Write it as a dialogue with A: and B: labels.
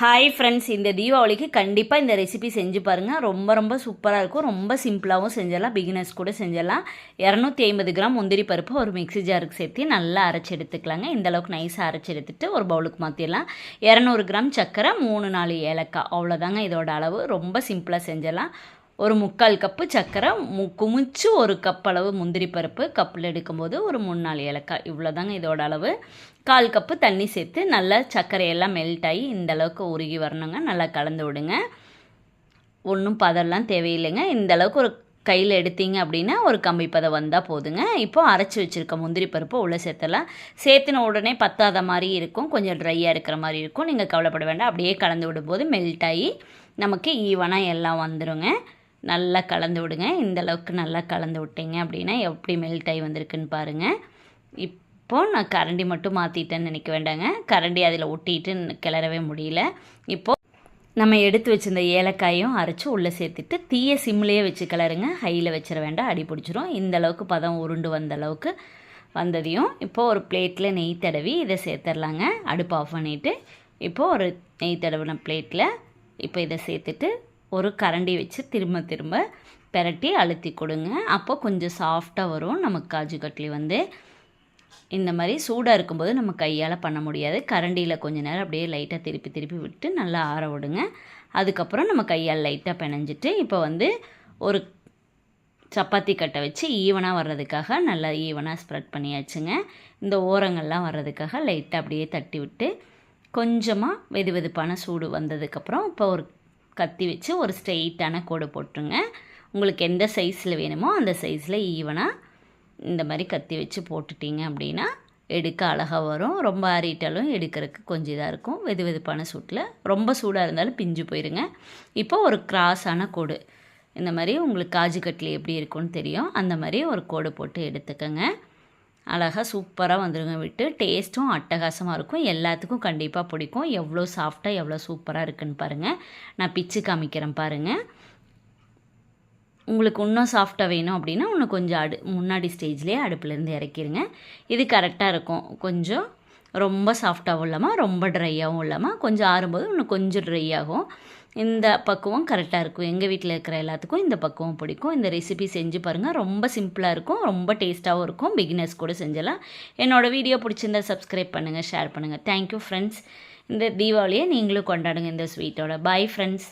A: Hi friends இந்த தீபாவளிக்கு கண்டிப்பாக இந்த ரெசிபி செஞ்சு பாருங்கள் ரொம்ப ரொம்ப சூப்பராக இருக்கும். ரொம்ப சிம்பிளாகவும் செஞ்சிடலாம். பிகினர்ஸ் கூட செஞ்சிடலாம். இரநூத்தி ஐம்பது கிராம் முந்திரி பருப்பு ஒரு மிக்ஸி ஜாருக்கு சேர்த்து நல்லா அரைச்சி எடுத்துக்கலாங்க. இந்த அளவுக்கு நைஸாக அரைச்சி எடுத்துட்டு ஒரு பவுலுக்கு மாற்றிடலாம் இரநூறு கிராம் சர்க்கரை மூணு நாலு ஏலக்காய். அவ்வளோதாங்க இதோட அளவு. ரொம்ப சிம்பிளாக செஞ்சிடலாம். ஒரு முக்கால் கப்பு சர்க்கரை மு குமிச்சு ஒரு கப் அளவு முந்திரி பருப்பு. கப்பில் எடுக்கும்போது ஒரு மூணு நாலு ஏலக்காய். இவ்வளோதாங்க இதோட அளவு. கால் கப்பு தண்ணி சேர்த்து நல்லா சர்க்கரையெல்லாம் மெல்ட் ஆகி இந்த அளவுக்கு உருகி வரணுங்க. நல்லா கலந்து விடுங்க. ஒன்றும் பதம்லாம் தேவையில்லைங்க. இந்த அளவுக்கு ஒரு கையில் எடுத்தீங்க அப்படின்னா ஒரு கம்பி பதம் வந்தால் போதுங்க. இப்போ அரைச்சி வச்சுருக்க முந்திரி பருப்பு உள்ளே சேர்த்தலாம் சேர்த்துன உடனே பத்தாத மாதிரி இருக்கும். கொஞ்சம் ட்ரையாக இருக்கிற மாதிரி இருக்கும். நீங்கள் கவலைப்பட வேண்டாம். அப்படியே கலந்து விடும்போது மெல்ட் ஆகி நமக்கு ஈவனாக எல்லாம் வந்துடுங்க நல்லா கலந்து விடுங்க. இந்த அளவுக்கு நல்லா கலந்து விட்டீங்க அப்படின்னா எப்படி மெல்ட் ஆகி வந்திருக்குன்னு பாருங்கள் இப்போது நான் கரண்டி மட்டும் மாற்றிட்டேன்னு நினைக்க வேண்டாங்க. கரண்டி அதில் ஒட்டிட்டு கிளறவே முடியல. இப்போது நம்ம எடுத்து வச்சிருந்த ஏலக்காயும் அரைச்சி உள்ளே சேர்த்துட்டு தீய சிம்லேயே வச்சு கிளறுங்க. ஹையில் வச்சிட வேண்டாம். அடி பிடிச்சிரும். இந்த அளவுக்கு பதம் உருண்டு வந்த அளவுக்கு வந்ததையும் இப்போது ஒரு பிளேட்டில் நெய் தடவி இதை சேர்த்துடலாங்க. அடுப்பு ஆஃப் பண்ணிவிட்டு இப்போது ஒரு நெய் தடவின பிளேட்டில் இப்போ இதை சேர்த்துட்டு ஒரு கரண்டி வச்சு திரும்ப திரும்ப பெரட்டி அழுத்தி கொடுங்க. அப்போ கொஞ்சம் சாஃப்டாக வரும். நமக்கு காஜு கட்லி வந்து இந்த மாதிரி சூடாக இருக்கும்போது நம்ம கையால் பண்ண முடியாது. கரண்டியில் கொஞ்ச நேரம் அப்படியே லைட்டாக திருப்பி திருப்பி விட்டு நல்லா ஆற விடுங்க. அதுக்கப்புறம் நம்ம கையால் லைட்டாக பிணைஞ்சிட்டு இப்போ வந்து ஒரு சப்பாத்தி கட்டை வச்சு ஈவனாக வர்றதுக்காக நல்லா ஈவனாக ஸ்ப்ரெட் பண்ணியாச்சுங்க. இந்த ஓரங்கள்லாம் வர்றதுக்காக லைட்டாக அப்படியே தட்டி விட்டு கொஞ்சமாக வெது வெதுப்பான சூடு வந்ததுக்கப்புறம் இப்போ ஒரு கத்தி வச்சு ஒரு ஸ்ட்ரெயிட்டான கோடு போட்டுருங்க. உங்களுக்கு எந்த சைஸில் வேணுமோ அந்த சைஸில் ஈவனாக இந்த மாதிரி கத்தி வச்சு போட்டுட்டீங்க அப்படின்னா எடுக்க அழகாக வரும். ரொம்ப ஆறிட்டாலும் எடுக்கிறதுக்கு கொஞ்சம் இதாக இருக்கும். வெது வெதுப்பான சூட்டில். ரொம்ப சூடாக இருந்தாலும் பிஞ்சு போயிருங்க. இப்போ ஒரு கிராஸான கோடு. இந்த மாதிரி உங்களுக்கு காஜு கட்டில் எப்படி இருக்கும்னு தெரியும். அந்த மாதிரி ஒரு கோடு போட்டு எடுத்துக்கோங்க. அழகாக சூப்பராக வந்துருங்க விட்டு. டேஸ்ட்டும் அட்டகாசமாக இருக்கும். எல்லாத்துக்கும் கண்டிப்பாக பிடிக்கும். எவ்வளோ சாஃப்டாக எவ்வளோ சூப்பராக இருக்குன்னு பாருங்கள் நான் பிச்சு காமிக்கிறேன் பாருங்கள் உங்களுக்கு இன்னும் சாஃப்டாக வேணும் அப்படின்னா இன்னும் கொஞ்சம் அடு முன்னாடி ஸ்டேஜ்லேயே அடுப்புலேருந்து இறக்கிடுங்க இது கரெக்டாக இருக்கும். கொஞ்சம் ரொம்ப சாஃப்டாகவும் இல்லாமல் ரொம்ப ட்ரையாகவும் இல்லாமல் கொஞ்சம் ஆறும்போது இன்னும் கொஞ்சம் ட்ரை ஆகும். இந்த பக்குவம் கரெக்டாக இருக்கும். எங்கள் வீட்டில் இருக்கிற எல்லாத்துக்கும் இந்த பக்குவம் பிடிக்கும். இந்த ரெசிபி செஞ்சு பாருங்கள் ரொம்ப சிம்பிளாக இருக்கும். ரொம்ப டேஸ்ட்டாகவும் இருக்கும். பிகினர்ஸ் கூட செஞ்சலாம். என்னோடய வீடியோ பிடிச்சிருந்தா சப்ஸ்கிரைப் பண்ணுங்கள் ஷேர் பண்ணுங்கள் தேங்க்யூ ஃப்ரெண்ட்ஸ் இந்த தீபாவளியை நீங்களும் கொண்டாடுங்க இந்த ஸ்வீட்டோட பாய் ஃப்ரெண்ட்ஸ்